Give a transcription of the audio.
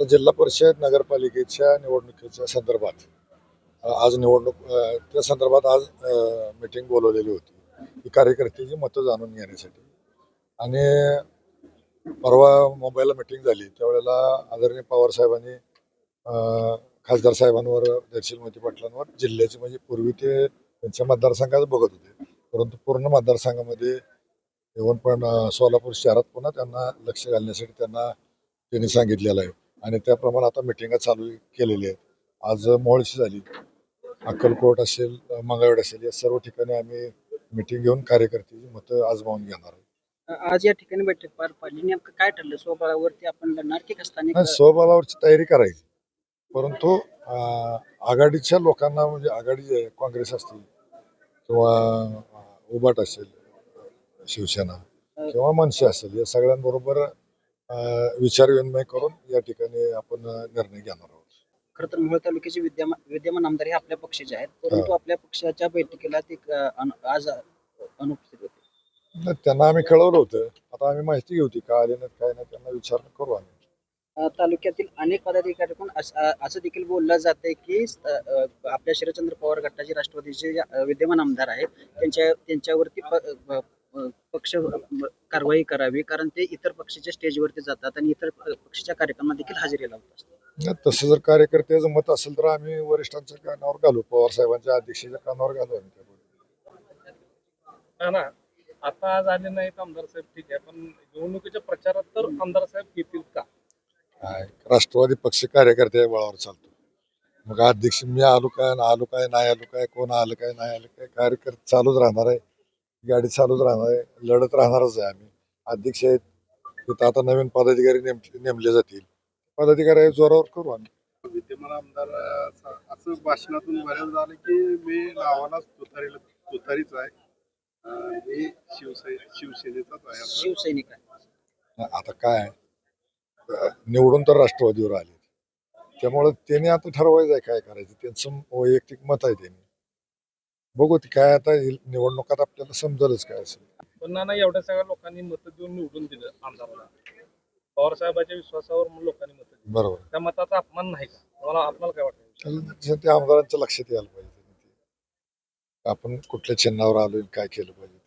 आता जिल्हा परिषद नगरपालिकेच्या निवडणुकीच्या संदर्भात आज निवडणूक त्या संदर्भात आज मीटिंग बोलवलेली होती. ही कार्यकर्त्याची मतं जाणून घेण्यासाठी. आणि परवा मुंबईला मीटिंग झाली. त्यावेळेला आदरणीय पवार साहेबांनी खासदार साहेबांवर दर्शील मोती पाटलांवर जिल्ह्याचे म्हणजे पूर्वी ते त्यांच्या मतदारसंघात बघत होते. परंतु पूर्ण मतदारसंघामध्ये येऊन पण सोलापूर शहरात पुन्हा त्यांना लक्ष घालण्यासाठी त्यांना त्यांनी सांगितलेलं आहे. आणि त्याप्रमाणे आता मिटिंगा चालू केलेली आहेत. आज मोहोळशी झाली. अक्कलकोट असेल मंगळवेड असेल या सर्व ठिकाणी आम्ही मिटिंग घेऊन कार्यकर्त्याची मतं आजमावून घेणार आहे आज या ठिकाणी बैठक पार पडली. नेमकं काय ठरलं? स्वबळावरती आपण लढणार की स्थानिक स्वबळावरची तयारी करायची. परंतु आघाडीच्या लोकांना म्हणजे आघाडी काँग्रेस असतील किंवा अं, उभाट असेल शिवसेना किंवा मनसे असेल या सगळ्यांबरोबर विचारविनिमय करून या ठिकाणी आपण निर्णय घेणार आहोत. खरं तर मोहोळ तालुक्याचे विद्यमान विद्यमान आमदार हे आपल्या पक्षाचे आहेत. परंतु आपल्या पक्षाच्या बैठकीला ते आज अनुपस्थित होते. नाही, त्यांना आम्ही कळवलं होतं. आता आम्ही माहिती घेऊ ती का आले नाहीत काय नाही त्यांना विचारणं करू आम्ही. तालुक्यातील अनेक पदाधिकारी पण अस- देखील बोललं जातंय की अं, अं, आपल्या शरदचंद्र पवार गटाचे राष्ट्रवादीचे विद्यमान आमदार आहेत. त्यांच्या त्यांच्यावरती पक्ष कारवाई करावी कारण ते इतर पक्षाच्या स्टेजवरती जातात आणि इतर पक्षाच्या कार्यक्रमात देखील हजेरी लावत असतात. नाही, तसं जर कार्यकर्त्याचं मत असेल तर आम्ही वरिष्ठांच्या कानावर घालू. पवार साहेबांच्या अध्यक्षाच्या कानावर घालू आम्ही त्या गोष्टी. हा ना. आता आज आले नाहीत आमदार साहेब ठीक आहे. पण निवडणुकीच्या प्रचारात तर आमदार साहेब येतील का? काय राष्ट्रवादी पक्ष कार्यकर्त्या बळावर चालतो. मग अध्यक्ष मी आलो काय ना आलो काय नाही आलो काय कोण आलं काय नाही आलं काय कार्यकर्ते चालूच राहणार आहे. गाडी चालूच राहणार आहे लढत राहणारच आहे आम्ही. अध्यक्ष आहेत तिथं आता नवीन पदाधिकारी नेम नेमले जातील. पदाधिकारी जोरावर करू आम्ही. विद्यमान आमदार असं भाषणातून बऱ्याच झालं की मी नावाला तुतारीला तुतारीच आहे. अं, मी शिवसे शिवसेनेचाच आहे. आता. शिवसैनिक आहे. आता काय अं, निवडून तर राष्ट्रवादीवर आले त्यामुळे त्यांनी आता ठरवायचं आहे काय करायचं. त्यांचं वैयक्तिक मत आहे त्यांनी. बघू ते काय आता निवडणुकात आपल्याला समजेलच काय असेल. पण ना एवढ्या सगळ्या लोकांनी मतं देऊन निवडून दिलं आमदाराला. पवार साहेबांच्या विश्वासावर लोकांनी मतं दिली. बरोबर. त्या मताचा अपमान नाही का? आपल्याला काय वाटतं? त्या आमदारांच्या लक्षात यायला पाहिजे. आपण कुठल्या चिन्हावर आलोय काय केलं पाहिजे.